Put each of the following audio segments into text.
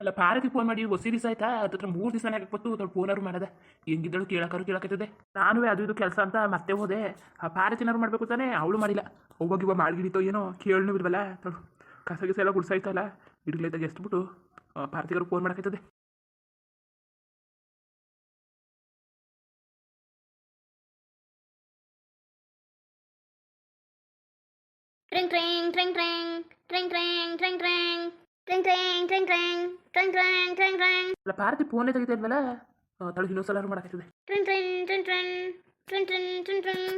ಅಲ್ಲ ಪಾರತಿ ಫೋನ್ ಮಾಡಿ ಹೊಸ ದಿವಸ ಆಯ್ತಾ? ಅದ್ರ ಮೂರು ದಿವಸನೇ ಆಗಕ್ಕೆ ದೊಡ್ಡ ಫೋನರು ಮಾಡದೆ. ಹೆಂಗಿದ್ದಳು ಕೇಳಕಾರು ಕೇಳಕತ್ತದೆ ನಾನು ಅದು ಇದು ಕೆಲಸ ಅಂತ ಮತ್ತೆ ಹೋದೆ. ಆ ಪಾರತಿನಾರು ಮಾಡಬೇಕು ತಾನೇ? ಅವಳು ಮಾಡಿಲ್ಲ. ಹೋಗಿ ಇವಾಗ ಮಾಡ್ಗಿಡಿತೋ ಏನೋ ಕೇಳನು ಇಲ್ವಲ್ಲ? ತಡು, ಕಸ ಗಿಸ ಎಲ್ಲ ಗುಡ್ಸಾಯ್ತಲ್ಲ? ಇಡ್ಲೈತಾಗ ಎಸ್ಬಿಟ್ಟು ಪಾರತಿಗರು ಫೋನ್ ಮಾಡಕತ್ತದೆ ಟ್ರೆಂಗ್ ಟ್ರೆಂಗ್ ಟ್ರೆಂಗ್ ಟ್ರೆಂಗ್ ಟ್ರೆಂಗ್ ಟ್ರೆಂಗ್ ಟ್ರೆಂಗ್ ಟ್ರೆಂಗ್ ಟ್ರೆಂಗ್ ಟ್ರೆಂಗ್ tring. ಟ್ರೈನ್ ಟ್ರೈನ್ ಟ್ರೈನ್ tring ಅಲ್ಲ ಪಾರತಿ ಫೋನೇ ತೆಗಿತಾ ಇಲ್ವಲ್ಲ ತಳು ಇನ್ನೊಂದ್ಸಲ ಮಾಡಕತ್ತದೆ ಟ್ರೈನ್ ಟ್ರೈನ್ ಟ್ರೈನ್ ಟ್ರೈನ್ ಟ್ರೈನ್ ಟ್ರೈನ್ ಟ್ರೈನ್ ಟ್ರೈನ್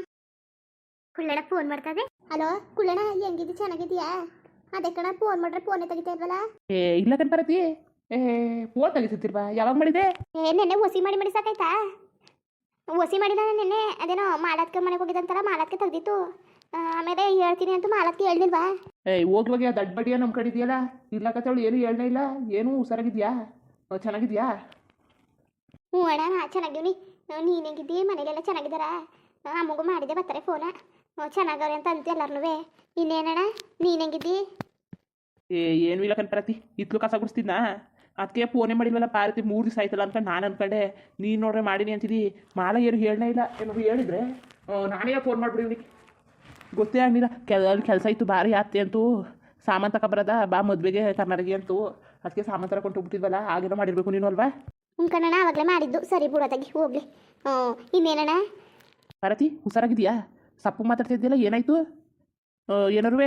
ಕುಳ್ಳಣ್ಣ ಫೋನ್ ಮಾಡ್ತದೆ ಹಲೋ ಕುಳ್ಳಣ್ಣ ಹೆಂಗಿದ್ದಿ? ಚೆನ್ನಾಗಿದ್ಯಾ ಅದೇ ಕಣ ಫೋನ್ ಮಾಡ್ರೆ ಫೋನೇ ತೆಗಿತಾ ಇದ್ವಲ್ಲ? ಏ ಇಲ್ಲ ಕಣ್ ಪಾರತಿ ಏ ಫೋನ್ ತೆಗಿತಿರ್ವಾ ಯಾವಾಗ ಮಾಡಿದೆ? ಏ ನೆನ್ನೆ ಒಸಿ ಮಾಡಿ ಮಾಡಿ ಸಾಕಾಯ್ತಾ? ಒಸಿ ಮಾಡಿದ ನೆನ್ನೆ ಅದೇನೋ ಮಾಲಾತ್ಕ ಮನೆಗೆ ಹೋಗಿದ್ದಂತಲ್ಲ ಮಾಲಾತ್ಕ ತೆಗ್ದಿತ್ತು. ಆ, ಆಮೇಲೆ ಹೇಳ್ತೀನಿ ಅಂತ ಮಾಲಾತ್ಕ ಹೇಳ್ದಿಲ್ವಾ? ಏಯ್ ಹೋಗ್ಲೋಗಿ ದಡ್ಡ ಬಡಿಯ ನಮ್ಮ ಕಡೆ ಇದೆಯಲ್ಲ ಇಲ್ಲ ಏನು ಹೇಳ್ನೇ ಇಲ್ಲ. ಏನು ಹುಷಾರಾಗಿದ್ಯಾ? ಚೆನ್ನಾಗಿದ್ಯಾ? ಹ್ಞೂ ಅಣ್ಣ ನಾ ಚೆನ್ನಾಗಿವ್ನಿ ನೀನು ಹೆಂಗಿದ್ದಿ? ಮನೇಲೆಲ್ಲ ಚೆನ್ನಾಗಿದ್ದಾರಾ ಅಮ್ಮಗೂ ಮಾಡಿದೆ ಬರ್ತಾರೆ ಫೋನ. ಚೆನ್ನಾಗವ್ರೆ ಅಂತ ಅಂತ ಎಲ್ಲರೂ ಇನ್ನೇನಣ್ಣ ನೀನು ಹೆಂಗಿದ್ದಿ? ಏ ಏನು ಇಲ್ಲ ಕಣ್ಪರತಿ ಇತ್ಲು ಕಸ ಗುಡಿಸ್ತಿದ್ನಾ? ಅದಕ್ಕೆ ಫೋನೇ ಮಾಡಿಲ್ವಲ್ಲ ಪಾರತಿ ಮೂರು ದಿವಸ ಆಯ್ತಲ್ಲ ಅಂತ ನಾನು ಅನ್ಕೊಂಡೆ. ನೀನು ನೋಡ್ರೆ ಮಾಡೀನಿ ಅಂತಿದ್ದಿ ಮಾಲ ಏನು ಹೇಳ್ನೇ ಇಲ್ಲ. ಏನಾದ್ರು ಹೇಳಿದ್ರೆ? ನಾನೇ ಫೋನ್ ಮಾಡ್ಬಿಡಿ ಇವ್ನಿಗೆ. ಗೊತ್ತೇ ಆಗಿಲ್ಲ ಕೆಲ ಕೆಲಸ ಇತ್ತು ಭಾರಿ ಆತ್ತೆ ಅಂತೂ. ಸಾಮಾನು ತಗೊಬರದ ಬಾ ಮದುವೆಗೆ ತಮರಿಗೆ ಅಂತೂ. ಅದಕ್ಕೆ ಸಾಮಾನು ಕೊಟ್ಟು ಹೋಗ್ಬಿಟ್ಟಿದ್ವಲ್ಲ ಆಗೇನೋ ಮಾಡಿರ್ಬೇಕು ನೀನು ಅಲ್ವಾ? ಹ್ಞೂ ಕಣ್ಣಣ್ಣ ಆವಾಗಲೇ ಮಾಡಿದ್ದು. ಸರಿ ಬಿಡೋದಾಗಿ ಹೋಗ್ಲಿ. ಹ್ಞೂ ಇನ್ನೇನಣ್ಣ? ಭಾರತಿ ಹುಷಾರಾಗಿದ್ಯಾ? ಸಪ್ಪು ಮಾತಾಡ್ತಿದ್ದಿಲ್ಲ ಏನಾಯ್ತು? ಏನಾರು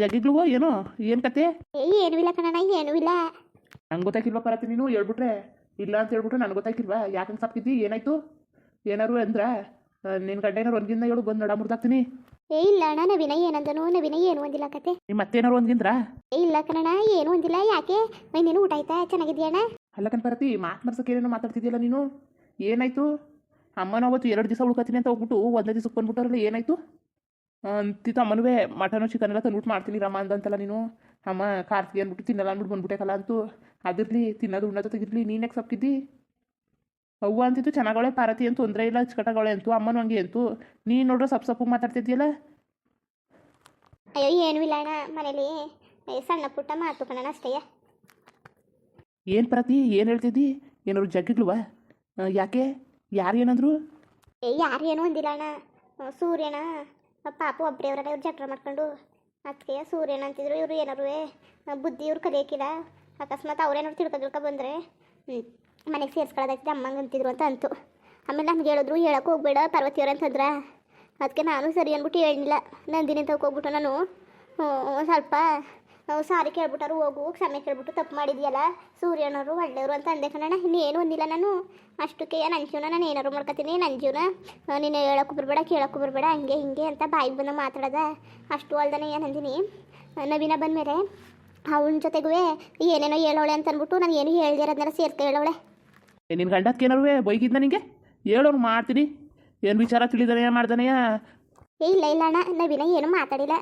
ಜಗ್ಗಿಗ್ಲು ಏನೋ ಏನು ಕತೆ? ಏನೂ ಇಲ್ಲ ಕಣಣ್ಣ ಏನೂ ಇಲ್ಲ. ನಂಗೆ ಗೊತ್ತಾಗಿಲ್ವಾ ಭಾರತಿ ನೀನು? ಹೇಳ್ಬಿಟ್ರೆ ಇಲ್ಲ ಅಂತ ಹೇಳ್ಬಿಟ್ರೆ ನನಗೆ ಗೊತ್ತಾಗಿಲ್ವಾ ಯಾಕಂಗೆ ಸಪ್ಪಿದ್ದಿ ಏನಾಯ್ತು? ಏನಾರು ಅಂದ್ರೆ ನಿನ್ನ ಗಂಡ ಏನಾರು ಒಂದ್ಗಿಂದ ಹೇಳು ಬಂದು ನಡ ಮುರ್ದಾಕ್ತೀನಿ ಏ ಇಲ್ಲ ಅಣ್ಣ ನವೀನ ಏನಂದನು ನವೀನ ಏನು ಒಂದಿಲ್ಲ ಕತೆ. ನಿಮ್ಮ ಮತ್ತೇನಾರು ಒಂದ್ಗಿಂದ್ರ ಏ ಇಲ್ಲ ಕಣ್ಣಣ್ಣ ಏನು ಒಂದಿಲ್ಲ ಯಾಕೆ? ಮೈನೇನು ಊಟ ಆಯ್ತಾ? ಚೆನ್ನಾಗಿದ್ಯಾ ಅಣ್ಣ? ಅಲ್ಲ ಕಣ್ ಪರತಿ ಮಾತು ಮರ್ಸಕ್ಕೆ ಏನೋ ಮಾತಾಡ್ತಿದ್ಯಲ್ಲ ನೀನು? ಏನಾಯ್ತು? ಅಮ್ಮನ ಅವತ್ತು ಎರಡು ದಿವಸ ಉಳ್ಕತೀನಿ ಅಂತ ಹೋಗ್ಬಿಟ್ಟು ಒಂದೇ ದಿವಸಕ್ಕೆ ಬಂದ್ಬಿಟ್ಟಾರಲ್ಲ ಏನಾಯ್ತು? ಅಂತಿತ್ತು ಅಮ್ಮನೂ ಮಟನು ಚಿಕನ್ ಎಲ್ಲ ತಂದ್ಬಿಟ್ಟು ಮಾಡ್ತೀನಿ ರಮ್ಮ ಅಂದಂತಲ್ಲ ನೀನು. ಅಮ್ಮ ಕಾರ್ತಿಗೆ ಅಂದ್ಬಿಟ್ಟು ತಿನ್ನಲ್ಲ ಅಂದ್ಬಿಟ್ಟು ಬಂದ್ಬಿಟ್ಟೆಕಲ್ಲ ಅಂತೂ. ಅದಿರಲಿ ತಿನ್ನೋದು ಉಣ್ಣೋದು ತೆಗಿರ್ಲಿ ನೀನು ಸಪ್ಪಿದ್ದಿ ಅವ್ವ ಅಂತಿತ್ತು ಚೆನ್ನಾಗವಳೆ ಪಾರತಿ ಅಂತ ತೊಂದರೆ ಇಲ್ಲ ಅಚ್ಚುಕಟ್ಟಾಗವಳೆ ಅಂತು ಅಮ್ಮನ ಹಂಗೆ ಅಂತು. ನೀನು ನೋಡ್ರೆ ಸಪ್ ಸಪ್ಪು ಮಾತಾಡ್ತಿದ್ಯಲ್ಲ? ಅಯ್ಯೋ ಏನು ಇಲ್ಲ ಅಣ್ಣ ಮನೇಲಿ ಸಣ್ಣ ಪುಟ್ಟ ಮಾತು ಅಷ್ಟೇ. ಏನು ಪ್ರತಿ ಏನು ಹೇಳ್ತಿದ್ದಿ? ಏನಾದ್ರು ಜಗ್ಗಿಗ್ಳುವಾ ಯಾಕೆ? ಯಾರು ಏನಂದ್ರು ಏ ಯಾರು ಏನು ಅಂದಿಲ್ಲ ಅಣ್ಣ. ಸೂರ್ಯನ ಪಾಪ ಒಬ್ಬರೇ ಅವರನ್ನ ಇವ್ರು ಜಗಳ ಮಾಡ್ಕೊಂಡು. ಅದಕ್ಕೆ ಸೂರ್ಯನ ಅಂತಿದ್ರು ಇವರು ಏನಾರು ಬುದ್ಧಿ ಇವ್ರು ಕಲಿಯಕ್ಕಿಲ್ಲ ಅಕಸ್ಮಾತ್ ಅವ್ರೇನಾದ್ರು ತಿಳ್ಕೊ ತಿಳ್ಕೊ ಬಂದರೆ. ಮನೆಗೆ ಸೇರಿಸ್ಕೊಳ್ಳೋದಾಗ್ತದೆ ಅಮ್ಮಂಗೆ ಅಂತಿದ್ರು ಅಂತ ಅಂತು. ಆಮೇಲೆ ನಮ್ಗೆ ಹೇಳಿದ್ರು, ಹೇಳೋಕೆ ಹೋಗ್ಬೇಡ ಪಾರ್ವತಿಯವ್ರು ಅಂತಂದ್ರೆ. ಅದಕ್ಕೆ ನಾನು ಸರಿ ಅಂದ್ಬಿಟ್ಟು ಹೇಳಿಲ್ಲ ನಂದಿನಿ ಅಂತ ಹೋಗ್ಬಿಟ್ಟು ನಾನು ಸ್ವಲ್ಪ ಸಾರಿ ಕೇಳ್ಬಿಟ್ಟಾರು, ಹೋಗು, ಕ್ಷಮೆ ಕೇಳ್ಬಿಟ್ಟು ತಪ್ಪು ಮಾಡಿದೆಯಲ್ಲ ಸೂರ್ಯನವರು ಒಳ್ಳೆಯವರು ಅಂತ ಅಂದೆ ಇನ್ನೇನು ಒಂದಿಲ್ಲ ನಾನು. ಅಷ್ಟಕ್ಕೆ ನನ್ನ ಜೀವನ ನಾನು ಏನಾರು ಮಾಡ್ಕೊತೀನಿ ನನ್ನ ಜೀವನ ನೀನು ಹೇಳಕ್ಕೆ ಬರಬೇಡ, ಕೇಳಕ್ಕೂ ಬರಬೇಡ, ಹಂಗೆ ಹಿಂಗೆ ಅಂತ ಬಾಯಿಗೆ ಬಂದು ಮಾತಾಡೋದ. ಅಷ್ಟು ಅಲ್ದನೇ ಏನು ಅಂದಿನಿ ನವೀನ ಬಂದಮೇಲೆ ಅವನ ಜೊತೆಗೂ ಏನೇನೋ ಹೇಳೋಳೆ ಅಂತ ಅಂದ್ಬಿಟ್ಟು ನಾನು ಏನು ಹೇಳ್ದಿರೋದನ್ನೆಲ್ಲ ಸೇರ್ಕೊ ಹೇಳೋಳೆ ನಿನ್ನ ಏನಾರು ಬೈಗಿದ್ದ ನಿಂಗೆ? ಹೇಳೋರು ಮಾಡ್ತೀನಿ. ಏನು ವಿಚಾರ ತಿಳಿದಾನೆ ಮಾಡ್ದಾನೆಯ ಏ, ಇಲ್ಲ ಇಲ್ಲ ಅಣ್ಣ. ನವೀನ ಏನು ಮಾತಾಡಿಲ್ಲ.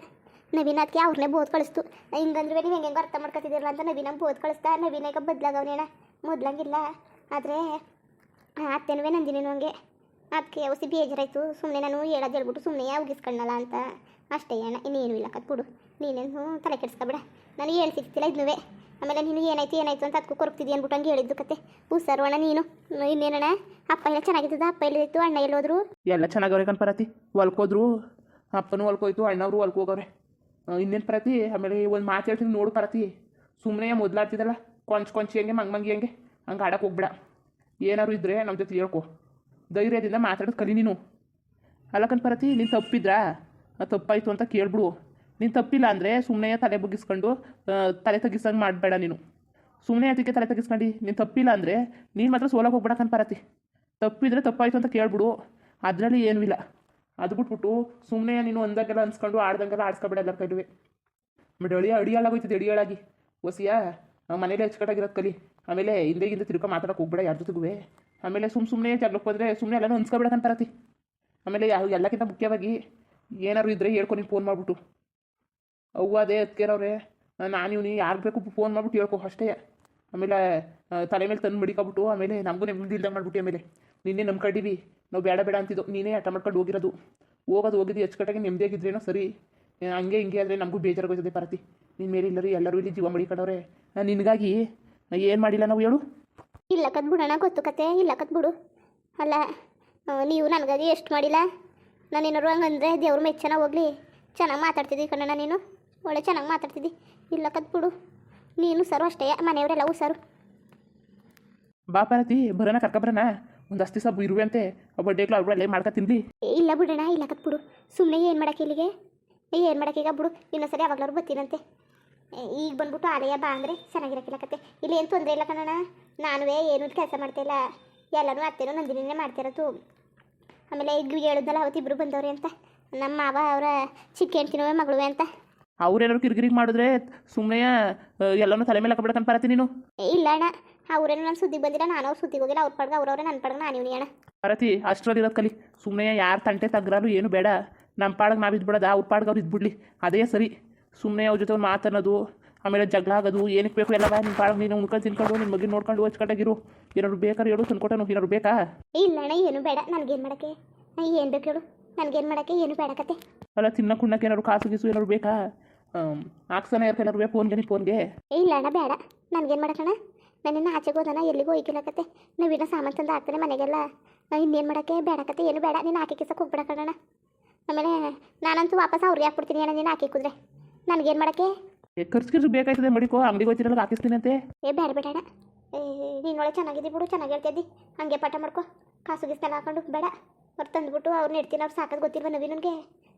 ನವೀನ ಅದಕ್ಕೆ ಅವ್ರನ್ನೇ ಬೋದ್ ಕಳಿಸ್ತು. ಹಿಂಗಂದ್ರೆ ನೀವು ಹೆಂಗೆ ಅರ್ಥ ಮಾಡ್ಕೊತಿದ್ದೀರಲ್ಲ ಅಂತ ನವೀನ ಬೋದ್ ಕಳಿಸ್ತಾ, ನವೀನ ಈಗ ಬದಲಾಗವನೇಣ ಮೊದ್ಲಂಗಿಲ್ಲ. ಆದರೆ ಅತ್ತೆನವೇ ನಂದಿನಿ ಹಂಗೆ ಅದಕ್ಕೆ ಔಸಿ ಬೇಜಾರಾಯಿತು ಸುಮ್ಮನೆ ನಾನು ಹೇಳೋದು ಹೇಳ್ಬಿಟ್ಟು ಸುಮ್ಮನೆ ಯಾವ ಉಗಿಸ್ಕೊಳ್ಳಲ್ಲ ಅಂತ. ಅಷ್ಟೇ ಅಣ್ಣ, ಇನ್ನೇನು ಇಲ್ಲ ಕತ್ ಬಿಡು ನೀನೇನು ತಲೆ ಕೆಡಿಸ್ಕೊಬೇಡ ನಾನು ಸಿಗ್ತಿಲ್ಲ ಇದನ್ನುವೆ ಆಮೇಲೆ ನೀನು ಏನಾಯ್ತು ಏನಾಯ್ತು ಅಂತ ಅದಕ್ಕೂ ಕೊರಗ್ತಿದ್ದಿ ಅಂದ್ಬಿಟ್ಟು ಹಂಗೆ ಹೇಳಿದ್ದು ಕತೆ. ಹುಷಾರು ಅಣ್ಣ, ನೀನು. ಇನ್ನೇನಣ್ಣ? ಅಪ್ಪ ಎಲ್ಲ ಚೆನ್ನಾಗಿದ್ದದ? ಅಪ್ಪ ಎಲ್ಲಿತ್ತು ಅಣ್ಣ ಎಲ್ಲೋದ್ರು? ಎಲ್ಲ ಚೆನ್ನಾಗವ್ರೆ ಕಣ್ ಪರತಿ. ಹೊಲ್ಕೋದ್ರು. ಅಪ್ಪನೂ ಹೊಲ್ಕೋಯ್ತು ಅಣ್ಣವರು ಹೊಲ್ಕೋಗವ್ರೆ ಇನ್ನೇನು ಪರತಿ? ಆಮೇಲೆ ಒಂದು ಮಾತು ಹೇಳ್ತೀನಿ ನೋಡು ಪರತಿ. ಸುಮ್ಮನೆ ಮೊದ್ಲಾಡ್ತಿದ್ದಲ್ಲ, ಕೊಂಚ ಕೊಂಚಿ ಹಂಗೆ, ಮಂಗ್ ಮಂಗಿ ಹಂಗೆ. ಹಂಗೆ ಆಡಕ್ಕೆ ಹೋಗ್ಬೇಡ. ಏನಾರು ಇದ್ರೆ ನಮ್ಮ ಜೊತೆ ಹೇಳ್ಕೊ. ಧೈರ್ಯದಿಂದ ಮಾತಾಡೋದು ಕಲಿ ನೀನು. ಅಲ್ಲಕನ್ ಪರತಿ, ನೀನು ತಪ್ಪಿದ್ರಾ? ತಪ್ಪಾಯ್ತು ಅಂತ ಕೇಳ್ಬಿಡು. ನೀನು ತಪ್ಪಿಲ್ಲ ಅಂದರೆ ಸುಮ್ಮನೆ ತಲೆ ಬಗ್ಗಿಸ್ಕೊಂಡು ತಲೆ ತಗ್ಗಿಸಂಗೆ ಮಾಡಬೇಡ ನೀನು. ಸುಮ್ಮನೆ ಅದಕ್ಕೆ ತಲೆ ತಗ್ಗಿಸ್ಕೊಂಡು? ನೀನು ತಪ್ಪಿಲ್ಲ ಅಂದರೆ ನೀನು ಮಾತ್ರ ಸೋಲಕ್ಕೆ ಹೋಗ್ಬೇಡ ಕನ್ಪರತಿ ತಪ್ಪಿದ್ರೆ ತಪ್ಪಾಯ್ತು ಅಂತ ಕೇಳ್ಬಿಡು. ಅದರಲ್ಲಿ ಏನೂ ಇಲ್ಲ. ಅದು ಬಿಟ್ಬಿಟ್ಟು ಸುಮ್ಮನೆ ನೀನು ಅಂದಾಗೆಲ್ಲ ಅನ್ಸ್ಕೊಂಡು ಆಡ್ದಂಗೆಲ್ಲ ಆಡ್ಸ್ಕೊಬೇಡ ಎಲ್ಲರ ಕೈಲುವೆ. ಬಟ್ ಅಳಿ ಅಡಿಯಾಳಾಗೋಯ್ತದೆ ಅಡಿಯಾಳಾಗಿ. ಹೊಸಿಯಾ ಮನೇಲಿ ಅಚ್ಚುಕಟ್ಟಾಗಿರೋದು ಕಲಿ. ಆಮೇಲೆ ಹಿಂದೆ ಹಿಂದೆ ತಿರ್ಕೊ ಮಾತಾಡೋಕೆ ಹೋಗ್ಬೇಡ ಯಾರ ಜೊತೆಗೂ ಆಮೇಲೆ ಸುಮ್ಮ ಸುಮ್ಮನೆ ಜಗಳಕ್ಕೆ ಬಂದರೆ ಸುಮ್ಮನೆ ಎಲ್ಲನೂ ಅನ್ಸ್ಕೊಬೇಡ ಕಂತಾರತಿ ಆಮೇಲೆ ಯಾವ ಎಲ್ಲಕ್ಕಿಂತ ಮುಖ್ಯವಾಗಿ ಏನಾರು ಇದ್ದರೆ ಹೇಳ್ಕೊ ನೀವು ಫೋನ್ ಮಾಡಿಬಿಟ್ಟು. ಅವ್ವ ಅದೇ ಅದಕ್ಕೇನವ್ರೆ ನಾನು ಇವ್ನಿ ಯಾರು ಬೇಕು ಫೋನ್ ಮಾಡ್ಬಿಟ್ಟು ಹೇಳ್ಕೊ ಅಷ್ಟೇ. ಆಮೇಲೆ ತಲೆ ಮೇಲೆ ತಂದು ಮಡಿಕೊಬಿಟ್ಟು, ಆಮೇಲೆ ನಮಗೂ ನೆಮ್ಮದಿ ಇಲ್ದಂಗೆ ಮಾಡ್ಬಿಟ್ಟು ಆಮೇಲೆ. ನಿನ್ನೆ ನಮ್ಮ ಕಡಿವಿ, ನಾವು ಬೇಡ ಬೇಡ ಅಂತಿದ್ದು ನೀನೇ ಹಠ ಮಾಡ್ಕೊಂಡು ಹೋಗಿರೋದು. ಹೋಗೋದು ಹೋಗಿದ್ದು ಅಚ್ಚುಕಟ್ಟಾಗಿ ನೆಮ್ಮದಿಯಾಗಿದ್ರೇನೋ ಸರಿ. ಹಂಗೆ ಹಿಂಗೆ ಆದರೆ ನಮಗೂ ಬೇಜಾರಾಗೋಯ್ತದೆ ಪಾರತಿ ನಿನ್ನ ಮೇಲೆ ಇಲ್ಲರಿ ಎಲ್ಲರೂ ಇಲ್ಲಿ ಜೀವ ಮಡಿಕೊಂಡವ್ರೆ. ನಾನು ನಿನಗಾಗಿ ಏನು ಮಾಡಿಲ್ಲ ನಾವು ಹೇಳು. ಇಲ್ಲ ಕತ್ ಬಿಡೋಣ ಗೊತ್ತು ಕತೆ. ಇಲ್ಲ ಕತ್ ಬಿಡು ಅಲ್ಲ ನೀವು ನನಗದು ಎಷ್ಟು ಮಾಡಿಲ್ಲ? ನಾನೇನಾರು ಹಂಗಂದ್ರೆ ದೇವ್ರ ಮೆಚ್ಚನ ಹೋಗ್ಲಿ. ಚೆನ್ನಾಗಿ ಮಾತಾಡ್ತಿದ್ದಿ ಕಣ್ಣಣ್ಣ ನೀನು. ಒಳ್ಳೆ ಚೆನ್ನಾಗಿ ಮಾತಾಡ್ತಿದ್ದಿ. ಇಲ್ಲ ಕತ್ ಬಿಡು ನೀನು ಸರ್ ಅಷ್ಟೇ ಮನೆಯವರೆಲ್ಲ ಹುಷಾರು. ಬಾ ಪಾರತಿ ಬರೋಣ ಕರ್ಕೊಬರೋಣ ಒಂದು ಅಸ್ತಿ ಸಬ್ಬು ಇರುವೆ ಅಂತೆ. ಬಡ್ಡೆ ಅವ್ರಲ್ಲೇ ಮಾಡ್ಕೊ ತಿನ್ಲಿ. ಇಲ್ಲ ಬಿಡೋಣ ಇಲ್ಲ ಕತ್ ಬಿಡು ಸುಮ್ಮನೆ ಏನು ಮಾಡಕ್ಕೆ ಇಲ್ಲಿಗೆ? ಏನು ಮಾಡಕ್ಕೆ ಈಗ ಬಿಡು. ಇನ್ನೊಂದ್ಸರಿ ಯಾವಾಗ್ಲಾದ್ರು ಬರ್ತೀನಂತೆ. ಈಗ ಬಂದ್ಬಿಟ್ಟು ಆಲಯ ಬಾ ಅಂದರೆ ಚೆನ್ನಾಗಿರಕ್ಕಿಲ್ಲ ಕತೆ. ಇಲ್ಲಿ ಏನು ತೊಂದರೆ ಇಲ್ಲ ಕಣಣ್ಣ. ನಾನುವೇ ಏನು ಕೆಲಸ ಮಾಡ್ತಿಲ್ಲ ಎಲ್ಲನೂ ಅತ್ತೇನೋ ನಂದಿನೇ ಮಾಡ್ತಿರೋದು. ಆಮೇಲೆ ಈಗ ಹೇಳಿದ್ನಲ್ಲ ಅವತ್ತು ಇಬ್ಬರು ಬಂದವ್ರೆ ಅಂತ. ನಮ್ಮ ಮಾವ ಅವರ ಚಿಕ್ಕ ಹೆಂಡ್ತಿನವೇ ಮಗಳುವೆ ಅಂತ. ಅವ್ರೇನಾದ್ರು ಕಿರಿಕಿರಿ ಮಾಡಿದ್ರೆ ಸುಮ್ಮನೆ ಎಲ್ಲನೂ ತಲೆ ಮೇಲೆ ಹಾಕಬೇಕಂತ ಪಾರತಿ ನೀನು? ಇಲ್ಲ ಅಣ್ಣ. ಅವ್ರೇನೋ ನನ್ನ ಸುದ್ದಿಗೆ ಬಂದಿಲ್ಲ ನಾನು ಅವ್ರ ಸುದ್ದಿಗೆ ಹೋಗಿಲ್ಲ. ಅವ್ರ ಪಡ್ಗ ಅವ್ರವ್ರೆ ನನ್ನ ಪಡ್ಗ ನಾನು ಇವನಿ ಅಣ್ಣ. ಭಾರತಿ ಅಷ್ಟರಲ್ಲಿ ಇರೋದು ಕಲಿ. ಸುಮ್ಮನೆ ಯಾರು ತಂಟೆ ತಗ್ರಾಲು ಏನು ಬೇಡ. ನಮ್ಮ ಪಾಡಿಗೆ ನಾವು ಇದ್ಬಿಡೋದು? ಅವ್ರ ಪಾಡ್ಗೆ ಅವ್ರು ಇದ್ಬಿಡ್ಲಿ. ಅದೇ ಸರಿ. ಸುಮ್ಮನೆ ಅವ್ರ ಜೊತೆ ಒಂದು ಮಾತನ್ನೋದು ಆಮೇಲೆ ಜಗಳ ಆಗೋದು ಏನಕ್ಕೆ ಬೇಕು ಎಲ್ಲ ನಿನ್ನ ಪಾಡಿಗೆ ನೀನು ಉಣ್ಕೊಂಡು ತಿನ್ಕೊಂಡು ನಿನ್ನ ಮಗಿನ ನೋಡ್ಕೊಂಡು ಹಚ್ಕಟ್ಟಾಗಿರು ಏನಾದ್ರು ಬೇಕಾದ್ರೆ ಹೇಳು ತಂದ್ಕೊಟ್ಟನು. ಏನಾದ್ರು ಬೇಕಾ? ಇಲ್ಲ ಅಣ್ಣ ಏನು ಬೇಡ. ನನಗೇನು ಮಾಡೋಕ್ಕೆ? ಏನು ಬೇಕು ಹೇಳು. ನನಗೇನು ಮಾಡೋಕ್ಕೆ? ಏನು ಬೇಡ ಕತೆ. ಅಲ್ಲ ತಿನ್ನಕ್ಕೆ ಕುಣ್ಣಕ್ಕೆ ಏನಾದ್ರು ಕಾಸು ಗೀಸು ಏನಾದ್ರು ಬೇಕಾ? ಆಕ್ಸನ ಯಾರು ಏನಾದ್ರು ಬೇಕು ಫೋನ್ಗೆ ನೀ ಫೋನ್ಗೆ. ಇಲ್ಲ ಅಣ್ಣ ಬೇಡ. ನನಗೇನು ನಾನು ನನ್ನನ್ನು ಆಚೆಗೆ ಹೋದಣ ಎಲ್ಲಿಗೂ ಹೋಗಿರೋಕತ್ತೆ ನಾವು ಇನ್ನೂ ಸಾಮಾನು ತಂದು ಹಾಕ್ತಾನೆ ಮನೆಗೆಲ್ಲ. ಇನ್ನೇನು ಮಾಡೋಕ್ಕೆ? ಬೇಡ ಕತೆ ಏನು ಬೇಡ. ನೀನು ಹಾಕಿ ಕಿಸಕ್ಕೆ ಹೋಗ್ಬೇಡ ಕಣಣ್ಣ. ಆಮೇಲೆ ನಾನಂತೂ ವಾಪಸ್ ಅವ್ರಿಗೆ ಹಾಕ್ಬಿಡ್ತೀನಿ ಅಣ್ಣ ನೀನು ಹಾಕಿ ಕುದ್ರೆ. ನನಗೇನು ಮಾಡಕ್ಕೆ? ಖರ್ಚು ಗಿರ್ಚು ಬೇಕಾಯ್ತದೆ ಮಡಿಕೋ ಅಂಗಡಿಗೆ ಹೋಗ್ತಿರಲ್ಲ ಹಾಕಿಸ್ತೀನಿ ಅಂತೆ ಏ ಬೇಡ ಬೇಡ ನೀನು ಒಳ್ಳೆ ಚೆನ್ನಾಗಿದ್ದಿ ಬಿಡು ಚೆನ್ನಾಗಿ ಹೇಳ್ತಿದ್ದಿ. ಹಂಗೆ ಪಾಠ ಮಾಡ್ಕೊ. ಕಾಸು ಗಿಸ್ತಾನ ಹಾಕೊಂಡು ಬೇಡ. ಅವ್ರು ತಂದ್ಬಿಟ್ಟು ಅವ್ರು ನೆಡ್ತೀನಿ ಅವ್ರು ಸಾಕೋದು ಗೊತ್ತಿಲ್ವ ನವಿ ನನಗೆ?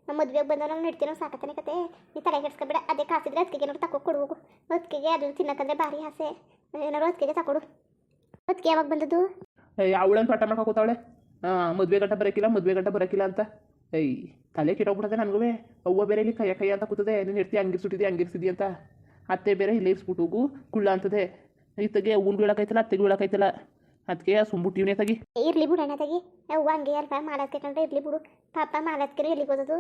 ನಮ್ಮ ಮದುವೆಗೆ ಬಂದವ್ರು ನೆಡ್ತೀನಿ ಅವ್ರು ಸಾಕತ್ತಾನೆ ಕತೆ. ನೀ ತಲೆ ಕೆಡ್ಸ್ಕೊಬೇಡ ಅದೇ ಕಾಸಿದ್ರೆ ಅದಕ್ಕೆ ಏನಾದ್ರು ತಕೋ ಕೊಡು ಹೋಗು. ಅದಕ್ಕೆ ಅದು ತಿನ್ನಕ್ಕಂದ್ರೆ ಭಾರಿ ಆಸೆ. ಏನಾರು ಅದಕ್ಕೆ ತಕೊಡು. ಅದಕ್ಕೆ ಯಾವಾಗ ಬಂದದ್ದು? ಅವಳನ್ನು ಪಾಠ ಮಾಡ್ಕೊ ಕೂತಾವಳೆ? ಹಾಂ ಮದುವೆ ಗಂಟ ಬರೋಕ್ಕಿಲ್ಲ ಮದುವೆ ಗಂಟ ಬರೋಕ್ಕಿಲ್ಲ ಅಂತ. ಏಯ್ ತಲೆ ಕೆಟ್ಟೋಗ್ಬಿಟ್ಟದೆ ನನಗೂ ಅವ್ವ ಬೇರೆ ಇಲ್ಲಿ ಕೈಯ ಕೈ ಅಂತ ಕೂತದೆ? ನೀನು ಇರ್ತಿ ಹಂಗಿರ್ಸಿಟ್ಟಿದ್ದಿ ಹಂಗಿರ್ಸಿದಿ ಅಂತ? ಅತ್ತೆ ಬೇರೆ ಇಲ್ಲಿ ಇರಿಸ್ಬಿಟ್ಟು ಹೋಗು ಕುಳ್ಳ ಅಂತದೆ. ಇತ್ತಗೆ ಹೂನ್ ಬೀಳಕೈತಲ್ಲ ಅತ್ತೆಗೆ ಬೀಳಕೈತಲ್ಲ ಅದಕ್ಕೆ ಸುಂಬುಟ್ಟಿವ್ನೇ ತಗಿ. ಇರ್ಲಿ ಬಿಡು ಅಣ್ಣ ತಗಿ. ಅವ್ವ ಹಂಗೆ ಅಲ್ವಾ ಮಾಡಕ್ಕೆ ಕಂಡ್ರೆ ಇರ್ಲಿ ಬಿಡು. ಪಾಪ ಮಾಡತ್ಕಿರಿ ಎಲ್ಲಿಗೆ ಹೋದದು?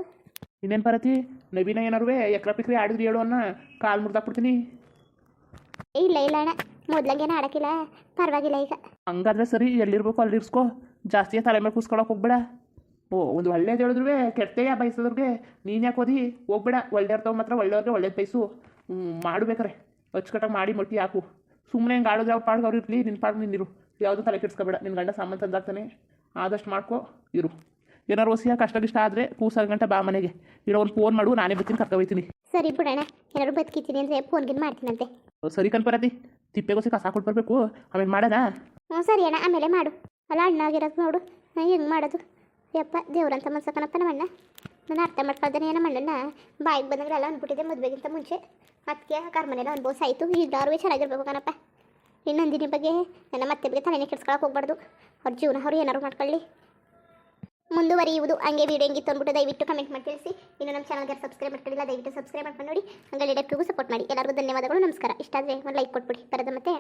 ಇನ್ನೇನು ಬರತಿ ನವೀನ ಏನಾರು ಎಕ್ರ ಪಿಕ್ರಿ ಆಡಿದ್ರಿ ಹೇಳು ಅನ್ನ. ಕಾಲು ಮುರಿದಾಕ್ಬಿಡ್ತೀನಿ. ಇಲ್ಲ ಇಲ್ಲ ಅಣ್ಣ. ಮೊದ್ಲಂಗೇನು ಆಡಕ್ಕಿಲ್ಲ. ಪರವಾಗಿಲ್ಲ ಈಗ. ಹಂಗಾದ್ರೆ ಸರಿ ಎಲ್ಲಿರ್ಬೇಕು ಅಲ್ಲಿ ಇರ್ಸ್ಕೋ ಜಾಸ್ತಿ ತಲೆ ಮೇಲೆ ಕೂಸ್ಕೊಳಕ್ಕೆ ಹೋಗ್ಬೇಡ. ಓ ಒಂದು ಒಳ್ಳೇದು ಹೇಳಿದ್ರೂ ಕೆಟ್ಟೆಯ ಬಯಸಿದ್ರಿಗೆ ನೀನು ಯಾಕೆ ಓದಿ? ಹೋಗ್ಬೇಡ ಒಳ್ಳೆಯವ್ರತವ ಮಾತ್ರ ಒಳ್ಳೆಯವ್ರಿಗೆ ಒಳ್ಳೇದು ಬಯಸು. ಹ್ಞೂ ಮಾಡ್ಬೇಕಾರೆ ಅಚ್ಚುಕಟ್ಟಾಗಿ ಮಾಡಿ ಮಟ್ಟಿ ಹಾಕು. ಸುಮ್ಮನೆ ಹಿಂಗೆ ಆಡೋದು ಯಾವ ಪಾಡ್ಗೆ ಅವ್ರು ಇರಲಿ ನಿನ್ನ ಪಾಡ್ಗೆ ನಿನ್ನಿರು ಯಾವುದು ತಲೆ ಕೆಡ್ಸ್ಕೊಬೇಡ ನಿನ್ನ ಗಂಡ ಸಾಮಾನು ತಂದಾಗ್ತಾನೆ ಆದಷ್ಟು ಮಾಡ್ಕೋ ಇರು. ಏನಾರು ಹೊಸಿಯ ಕಷ್ಟ ಗಿಷ್ಟ ಆದರೆ ಕೂಸಾರು ಗಂಟ ಬಾ ಮನೆಗೆ. ಇರೋ ಒಂದು ಫೋನ್ ಮಾಡು ನಾನೇ ಬರ್ತೀನಿ ಕರ್ಕ ಹೋಗ್ತೀನಿ ಸರಿ ಬಿಡೋಣ ಏನಾದ್ರು ಬದುಕಿತೀನಿ ಅಂದರೆ ಫೋನ್ಗಿನ್ ಮಾಡ್ತೀನಂತೆ. ಸರಿ ಕನ್ಪರತಿ ತಿಪ್ಪೆಗೋಸಿ ಕಸ ಕೊಟ್ಟು ಬರಬೇಕು ಆಮೇಲೆ ಮಾಡೋಣ? ಹ್ಞೂ ಸರಿ ಅಣ್ಣ ಆಮೇಲೆ ಮಾಡು. ಅಲ್ಲ ಅಣ್ಣ ಆಗಿರೋದು ನೋಡು ಹೆಂಗೆ ಮಾಡೋದು? ಯಪ್ಪ, ದೇವ್ರಂತ ಮನ್ಸಕ್ಕನಪ್ಪ ನಮ್ಮ ಅಣ್ಣ ನಾನು ಅರ್ಥ ಮಾಡ್ಕೊಳ್ದೇನೆ ಏನೋ ಮಣ್ಣಣ್ಣ ಬಾಯಿಗೆ ಬಂದಂಗೆಲ್ಲ ಅಂದ್ಬಿಟ್ಟಿದೆ ಮದುವೆಗಿಂತ ಮುಂಚೆ. ಅದಕ್ಕೆ ಕರ್ಮನೆಲ್ಲ ಅನ್ಭವಿಸ ಈ ಈಗಾರು ಚೆನ್ನಾಗಿರ್ಬೇಕು ಕಣಪ್ಪ. ಇನ್ನೊಂದಿನ ನಂದಿನಿ ಬಗ್ಗೆ ನನ್ನ ಮತ್ತೆ ಬಗ್ಗೆ ತಲೆನೇ ಕೆಡ್ಸ್ಕೊಳಕ್ಕೆ ಹೋಗ್ಬಾರ್ದು. ಅವ್ರ ಜೀವನ ಅವ್ರು ಏನಾರು ಮಾಡ್ಕೊಳ್ಳಿ. ಮುಂದುವರಿಯುವುದು ಹಂಗೆ ವೀಡಿಯೋ ಹೆಂಗಿತ್ತು ಅಂದ್ಬಿಟ್ಟು ದಯವಿಟ್ಟು ಕಮೆಂಟ್ ಮಾಡಿ ತಿಳಿಸಿ. ಇನ್ನು ನಮ್ಮ ಚಾನಲ್ಗೆ ಸಬ್ಸ್ಕ್ರೈಬ್ ಮಾಡ್ಕೊಂಡಿಲ್ಲ, ದಯವಿಟ್ಟು ಸಬ್ಸ್ಕ್ರೈಬ್ ಮಾಡ್ಕೊಂಡು ನೋಡಿ. ಹಂಗೆ ಡೈರೆಕ್ಟಿಗೂ ಸಪೋರ್ಟ್ ಮಾಡಿ. ಎಲ್ಲರಿಗೂ ಧನ್ಯವಾದಗಳು, ನಮಸ್ಕಾರ. ಇಷ್ಟ ಆದರೆ ಒಂದು ಲೈಕ್ ಕೊಟ್ಬಿಡಿ. ಬರೋದು ಮತ್ತೆ.